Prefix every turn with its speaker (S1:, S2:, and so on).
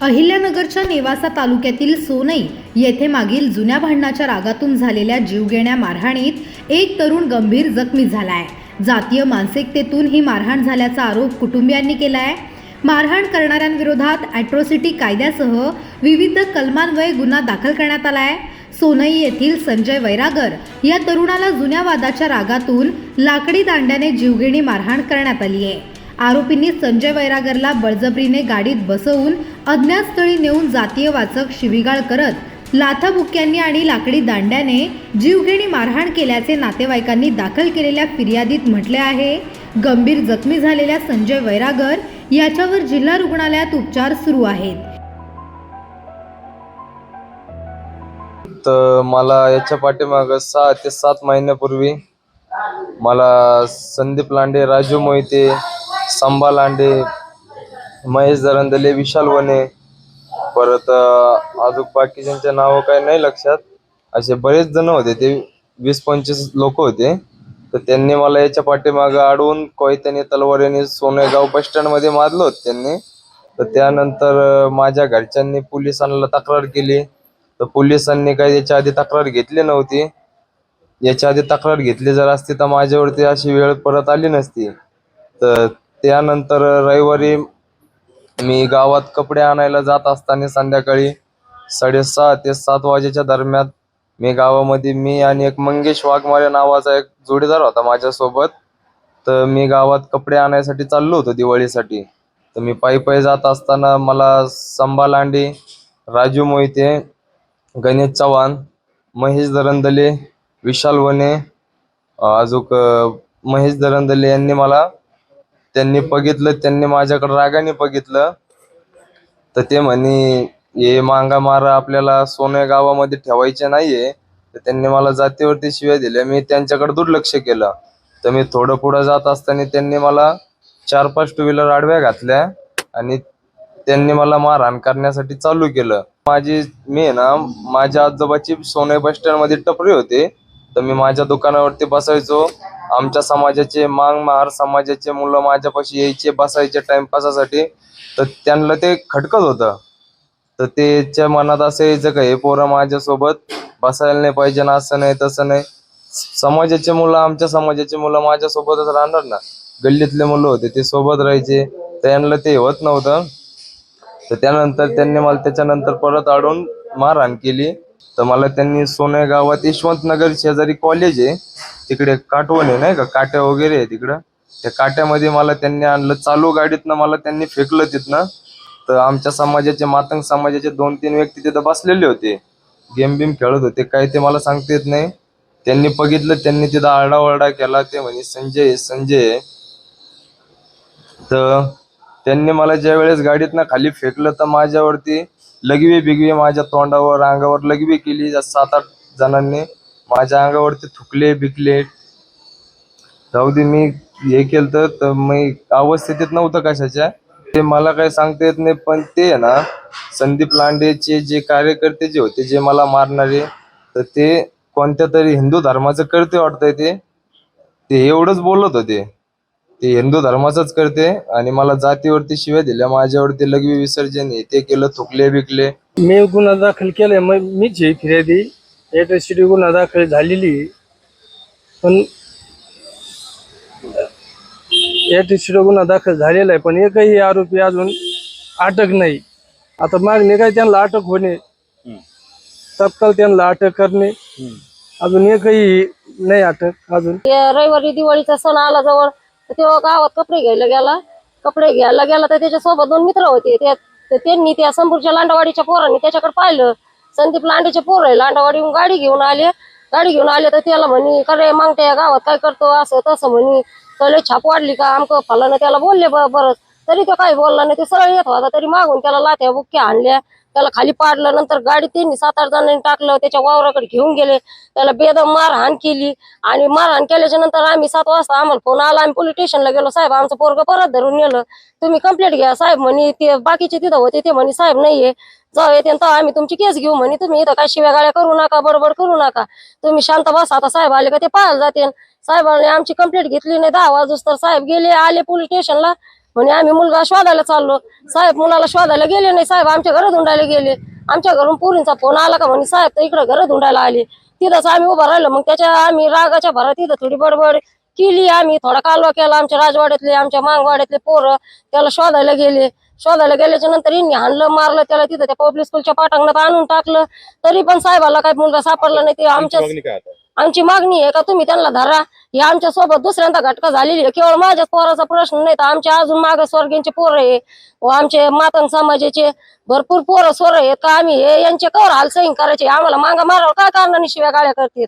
S1: अहिल्यानगरच्या नेवासा तालुक्यातील सोनई येथे मागील जुन्या भांडणाच्या रागातून झालेल्या जीवघेण्या मारहाणीत एक तरुण गंभीर जखमी झाला आहे जातीय मानसिकतेतून ही मारहाण झाल्याचा आरोप कुटुंबियांनी केला आहे मारहाण करणाऱ्यांविरोधात ॲट्रॉसिटी कायद्यासह विविध कलमान्वये गुन्हा दाखल करण्यात आला आहे सोनई येथील संजय वैरागर या तरुणाला जुन्या वादाच्या रागातून लाकडी दांड्याने जीवघेणी मारहाण करण्यात आली आहे. आरोपींनी संजय वैरागरला बळजबरीने गाडीत बसवून अज्ञात स्थळी नेऊन जातीय वाचक शिवीगाळ करत लाथाबुक्यांनी आणि लाकडी दांड्याने जीवघेणी मारहाण केल्याचे नातेवाईकांनी दाखल केलेल्या फिर्यादीत म्हटले आहे. गंभीर जखमी झालेल्या संजय वैरागर याच्यावर जिल्हा रुग्णालयात उपचार सुरू आहेत.
S2: तर मला याच्या पाठीमाग सहा ते सात महिन्यापूर्वी मला संदीप लांडे राजू मोहिते संभा लांडे महेश दरंदले विशाल वने परत अजून बाकीच्यांच्या नावं काही नाही लक्षात. असे बरेच जण होते ते वीस पंचवीस लोक होते. तर त्यांनी मला याच्या पाठीमागं अडवून कोयत्याने तलवारीने सोनेगाव बस स्टँडमध्ये मारलं होतं त्यांनी. तर त्यानंतर माझ्या घरच्यांनी पोलिसांना तक्रार केली. तर पोलिसांनी काही याच्या आधी तक्रार घेतली नव्हती. याच्या आधी तक्रार घेतली जर असती तर माझ्यावरती अशी वेळ परत आली नसती. तर त्यानंतर रविवारी मी गावात कपडे आणायला जात असताना संध्याकाळी साडेसहा ते सात वाजेच्या दरम्यान मी गावामध्ये मी आणि एक मंगेश वाघमारे नावाचा एक जोडीदार होता माझ्यासोबत. तर मी गावात कपडे आणायसाठी चाललो होतो दिवाळीसाठी. तर मी पायी पायी जात असताना मला संभा लांडे राजू मोहिते गणेश चव्हाण महेश दरंदले विशाल वने अजूक महेश दरंदले यांनी मला त्यांनी बघितलं त्यांनी माझ्याकडे रागाने बघितलं. तर ते म्हणे हे मांगा मारा आपल्याला सोने गावामध्ये ठेवायचे नाहीये. तर त्यांनी मला जातीवरती शिव्या दिल्या. मी त्यांच्याकडे दुर्लक्ष केलं. तर मी थोडं पुढं जात असताना त्यांनी मला चार पाच टू व्हीलर आडव्या घातल्या आणि त्यांनी मला मारहाण करण्यासाठी चालू केलं. माझी मी आहे ना माझ्या आजोबाची सोने बस स्टँडमध्ये टपरी होते. तर मी माझ्या दुकानावरती बसायचो. आमच्या समाजाचे मांग महार समाजाचे मुलं माझ्यापाशी यायचे बसायचे टाइमपासासाठी तर त्यांना ते खटकत होतं. तर त्याच्या मनात असं यायचं का हे पोरं माझ्यासोबत बसायला नाही पाहिजे ना असं नाही तसं नाही. समाजाचे मुलं आमच्या समाजाचे मुलं माझ्यासोबतच राहणार ना. गल्लीतले मुलं होते ते सोबत राहायचे. त्यांना ते होत नव्हतं. तर त्यानंतर त्यांनी मला त्याच्यानंतर परत अडून मारहाण केली. तर मला त्यांनी सोने गावात यशवंत नगर शेजारी कॉलेज आहे. तिकडे काटवण आहे नाही का? काट्या वगैरे आहे तिकडं. त्या काट्यामध्ये मला त्यांनी आणलं. चालू गाडीतनं मला त्यांनी फेकलं तिथनं. तर आमच्या समाजाचे मातंग समाजाचे दोन तीन व्यक्ती तिथं बसलेले होते. गेम बिम खेळत होते. काय ते मला सांगता येत नाही. त्यांनी बघितलं. त्यांनी तिथं आरडाओरडा केला. ते म्हणे संजय संजय तर त्यांनी मला ज्या वेळेस गाडीतनं खाली फेकलं तर माझ्यावरती लगवी बिगवी माझ्या तोंडावर अंगावर लगवी केली. सात आठ जणांनी माझ्या अंगावरती थुकले बिकले. जाऊ दे मी हे केलं तर मी अवस्थेत नव्हतं कशाच्या. ते मला काही सांगता येत नाही पण ते आहे ना संदीप लांडेचे जे कार्यकर्ते जे होते जे मला मारणारे तर ते कोणत्या तरी हिंदू धर्माचं करते वाटतंय ते. ते एवढंच बोलत होते. ते हिंदू धर्माचंच करते आणि मला जातीवरती शिव्या दिल्या माझ्यावरती लघवी विसर्जन हे ते केलं थुकले बिकले
S3: मी गुन्हा दाखल केलाय मग मीच आहे फिर्यादी एट्रॉसिटी गुन्हा दाखल झालेली आहे. पण एट्रॉसिटी गुन्हा दाखल झालेला आहे पण एकही आरोपी अजून अटक नाही. आता मागणी काय त्यांना अटक होणे. तत्काळ त्यांना अटक करणे. अजून एकही नाही अटक अजून.
S4: ते रविवारी दिवाळीचा सण आला जवळ. तो तेव्हा गावात कपडे घ्यायला गेला. कपडे घ्यायला गेला तर त्याच्यासोबत दोन मित्र होते. त्या त्यांनी त्या संपूरच्या लांडवाडीच्या पोरांनी त्याच्याकडे पाहिलं. संदीप लांडेचे पोर आहे. लांडवाडीहून गाडी घेऊन आले. गाडी घेऊन आले तर त्याला म्हणे करे मागते या गावात काय करतो? असं तसं म्हणे. कले छाप वाढली का? आमकं फलानं त्याला बोलले ब- बरंच तरी तो काही बोलला नाही ते सरळ येत होता तरी मागून त्याला लात्या बुक्क्या आणल्या. त्याला खाली पाडलं नंतर गाडी त्यांनी सात आठ जणांनी टाकलं त्याच्या वावराकडे घेऊन गेले. त्याला बेदम मारहाण केली आणि मारहाण केल्याच्यानंतर आम्ही सात वाजता आम्हाला फोन आला. आम्ही पोलीस स्टेशनला गेलो. साहेब आमचं पोरग परत धरून नेलं. तुम्ही कंप्लेंट घ्या. साहेब म्हणे ते बाकीचे तिथं होते ते म्हणे साहेब नाहीये. जाऊ येते आम्ही तुमची केस घेऊ म्हणे. तुम्ही इथं काय शिव्या गाड्या करू नका बडबड करू नका. तुम्ही शांत बसा. आता साहेब आले का ते पाहायला जाते साहेबांनी आमची कंप्लेंट घेतली नाही. दहा वाजूस तर साहेब गेले आले पोलीस स्टेशनला म्हणे आम्ही मुलगा शोधायला चाललो. साहेब मुलाला शोधायला गेले नाही. साहेब आमच्या घरात धुंडायला गेले. आमच्या घरून पोरींचा फोन आला का म्हणे साहेब तर इकडे घरात धुंडायला आले. तिथंच आम्ही उभा राहिलो. मग त्याच्या आम्ही रागाच्या भरात तिथं थोडी बडबड केली आम्ही. थोडा कालवा केला आमच्या राजवाड्यातले आमच्या मांगवाड्यातले पोरं. त्याला शोधायला गेले. शोधायला गेल्याच्यानंतर यांनी हाणलं मारलं त्याला तिथं त्या पब्लिक स्कूलच्या पाटांगणात आणून टाकलं. तरी पण साहेबाला काही मुलगा सापडला नाही. ते आमच्या आमची मागणी आहे का तुम्ही त्यांना धरा. हे आमच्यासोबत दुसऱ्यांदा घटका झालेली आहे. केवळ माझ्याच पोराचा प्रश्न नाही तर आमच्या अजून मागासवर्गीयांचे पोरं आहे. व आमचे मातंग समाजाचे भरपूर पोरं सोरं आहेत. का आम्ही हे यांचे कवर हालसईन करायचे. आम्हाला मागा मारावर काय कारणाने शिव्या गाड्या करतात